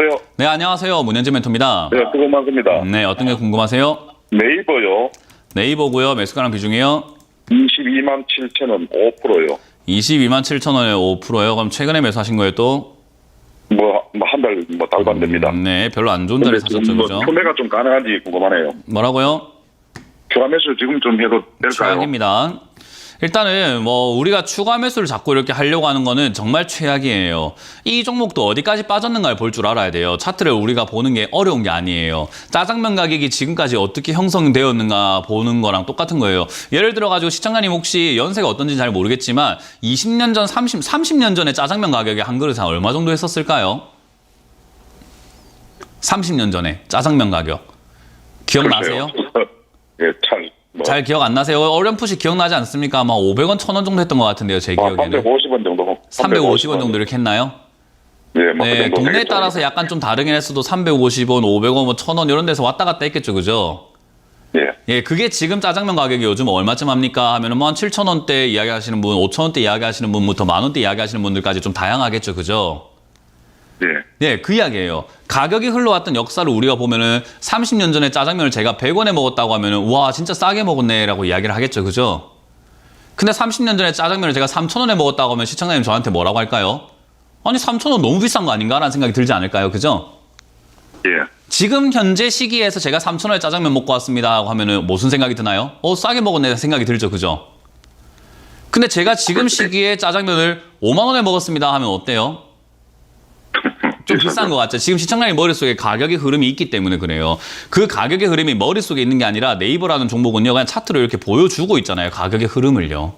여보세요? 네, 안녕하세요. 문현재 멘토입니다. 네, 많습니다. 네, 어떤 게 궁금하세요? 네이버요. 네이버고요. 매수가랑 비중이요. 22만 7천 원, 5%요. 22만 7천 원에 5%요. 그럼 최근에 매수하신 거예요, 또? 뭐, 한 달, 뭐, 달도 안 됩니다. 네, 별로 안 좋은 자리에 사셨죠, 뭐, 그죠? 구매가 좀 가능한지 궁금하네요. 뭐라고요? 추가 매수 지금 좀 해도 될까요? 최악입니다. 일단은 뭐 우리가 추가 매수를 자꾸 이렇게 하려고 하는 거는 정말 최악이에요. 이 종목도 어디까지 빠졌는가를 볼 줄 알아야 돼요. 차트를 우리가 보는 게 어려운 게 아니에요. 짜장면 가격이 지금까지 어떻게 형성되었는가 보는 거랑 똑같은 거예요. 예를 들어 가지고 시청자님 혹시 연세가 어떤지 잘 모르겠지만 20년 전, 30, 30년 전에 짜장면 가격이 한 그릇에 얼마 정도 했었을까요? 30년 전에 짜장면 가격. 기억나세요? 예, 잘. 뭐, 잘 기억 안 나세요? 어렴풋이 기억나지 않습니까? 아마 500원, 1000원 정도 했던 것 같은데요, 제 아, 기억에는. 350원 정도. 350원 정도 이렇게 했나요? 예, 뭐, 그 네, 정도 동네에 되겠죠. 따라서 약간 좀 다르긴 했어도 350원, 500원, 뭐 1000원 이런 데서 왔다 갔다 했겠죠, 그죠? 예, 예, 그게 지금 짜장면 가격이 요즘 얼마쯤 합니까? 하면은 뭐한 7,000원대 이야기 하시는 분, 5,000원대 이야기 하시는 분부터 만 원대 이야기 하시는 분들까지 좀 다양하겠죠, 그죠? 예. 네, 그 이야기예요. 가격이 흘러왔던 역사를 우리가 보면은 30년 전에 짜장면을 제가 100원에 먹었다고 하면은 와, 진짜 싸게 먹었네라고 이야기를 하겠죠. 그죠? 근데 30년 전에 짜장면을 제가 3,000원에 먹었다고 하면 시청자님 저한테 뭐라고 할까요? 아니, 3,000원 너무 비싼 거 아닌가라는 생각이 들지 않을까요? 그죠? 예. 지금 현재 시기에서 제가 3,000원에 짜장면 먹고 왔습니다 하면은 무슨 생각이 드나요? 어, 싸게 먹었네 생각이 들죠. 그죠? 근데 제가 지금 시기에 짜장면을 5만 원에 먹었습니다 하면 어때요? 좀 비싼 것 같죠. 지금 시청자님 머릿속에 가격의 흐름이 있기 때문에 그래요. 그 가격의 흐름이 머릿속에 있는 게 아니라 네이버라는 종목은요. 그냥 차트로 이렇게 보여주고 있잖아요. 가격의 흐름을요.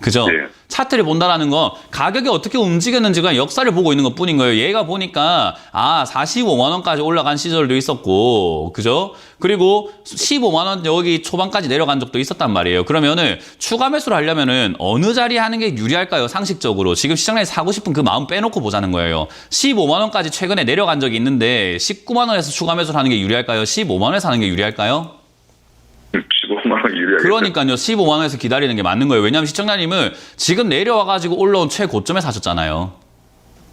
그죠? 네. 차트를 본다라는 건 가격이 어떻게 움직였는지 그냥 역사를 보고 있는 것 뿐인 거예요. 얘가 보니까 아 45만 원까지 올라간 시절도 있었고 그죠? 그리고 15만 원 여기 초반까지 내려간 적도 있었단 말이에요. 그러면은 추가 매수를 하려면은 어느 자리에 하는 게 유리할까요? 상식적으로 지금 시장에 사고 싶은 그 마음 빼놓고 보자는 거예요. 15만 원까지 최근에 내려간 적이 있는데 19만 원에서 추가 매수를 하는 게 유리할까요? 15만 원에서 하는 게 유리할까요? 15만 원 유리하게. 그러니까요. 15만 원에서 기다리는 게 맞는 거예요. 왜냐하면 시청자님은 지금 내려와 가지고 올라온 최고점에 사셨잖아요.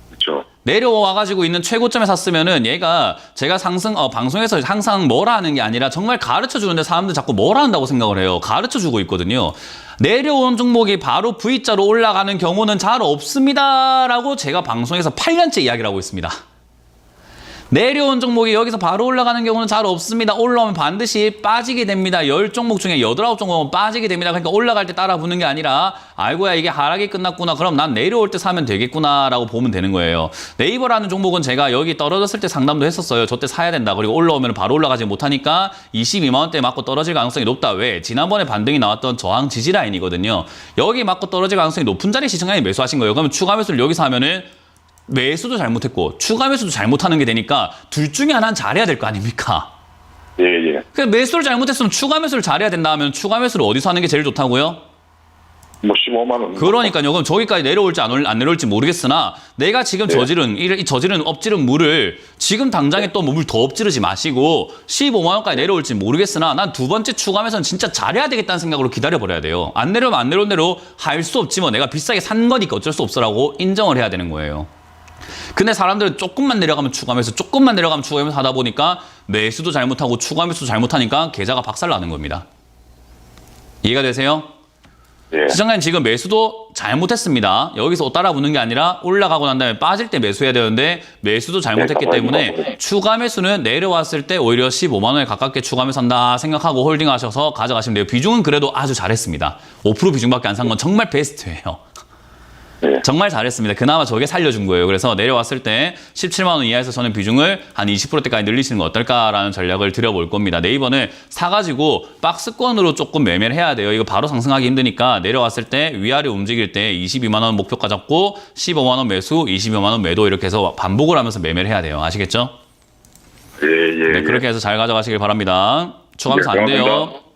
그렇죠. 내려와가지고 있는 최고점에 샀으면은 얘가 제가 상승 어, 방송에서 항상 뭐라 하는 게 아니라 정말 가르쳐 주는데 사람들 자꾸 뭐라 한다고 생각을 해요. 가르쳐 주고 있거든요. 내려온 종목이 바로 V자로 올라가는 경우는 잘 없습니다라고 제가 방송에서 8년째 이야기를 하고 있습니다. 내려온 종목이 여기서 바로 올라가는 경우는 잘 없습니다. 올라오면 반드시 빠지게 됩니다. 10종목 중에 8, 9종목은 빠지게 됩니다. 그러니까 올라갈 때 따라 붙는 게 아니라 아이고야 이게 하락이 끝났구나. 그럼 난 내려올 때 사면 되겠구나 라고 보면 되는 거예요. 네이버라는 종목은 제가 여기 떨어졌을 때 상담도 했었어요. 저때 사야 된다. 그리고 올라오면 바로 올라가지 못하니까 22만 원대 맞고 떨어질 가능성이 높다. 왜? 지난번에 반등이 나왔던 저항 지지 라인이거든요. 여기 맞고 떨어질 가능성이 높은 자리 시청자님 매수하신 거예요. 그러면 추가 매수를 여기서 하면은 매수도 잘못했고 추가 매수도 잘못하는 게 되니까 둘 중에 하나는 잘해야 될 거 아닙니까? 예, 예. 그 매수를 잘못했으면 추가 매수를 잘해야 된다 하면 추가 매수를 어디서 하는 게 제일 좋다고요? 뭐 15만 원. 그러니까요. 그럼 저기까지 내려올지 안, 올- 안 내려올지 모르겠으나 내가 지금 네. 저지른 이, 이 저지른 엎지른 물을 지금 당장에 또물더 엎지르지 마시고 15만 원까지 내려올지 모르겠으나 난 두 번째 추가 매수는 진짜 잘해야 되겠다는 생각으로 기다려 버려야 돼요. 안 내려오면 안 내려온 대로 할 수 없지 뭐 내가 비싸게 산 거니까 어쩔 수 없어라고 인정을 해야 되는 거예요. 근데 사람들은 조금만 내려가면 추가매수, 조금만 내려가면 추가매수 하다 보니까 매수도 잘못하고 추가매수도 잘못하니까 계좌가 박살나는 겁니다. 이해가 되세요? 예. 시장님 지금 매수도 잘못했습니다. 여기서 따라 붙는 게 아니라 올라가고 난 다음에 빠질 때 매수해야 되는데 매수도 잘못했기 네, 때문에 추가 매수는 내려왔을 때 오히려 15만 원에 가깝게 추가 매수 한다 생각하고 홀딩하셔서 가져가시면 돼요. 비중은 그래도 아주 잘했습니다. 5% 비중밖에 안 산 건 정말 베스트예요. 예. 정말 잘했습니다. 그나마 저게 살려준 거예요. 그래서 내려왔을 때 17만 원 이하에서 저는 비중을 한 20%대까지 늘리시는 건 어떨까라는 전략을 드려볼 겁니다. 네이버는 사가지고 박스권으로 조금 매매를 해야 돼요. 이거 바로 상승하기 힘드니까 내려왔을 때 위아래 움직일 때 22만 원 목표가 잡고 15만 원 매수, 22만 원 매도 이렇게 해서 반복을 하면서 매매를 해야 돼요. 아시겠죠? 예, 예. 네, 예. 그렇게 해서 잘 가져가시길 바랍니다. 추가하면서 예, 안 돼요.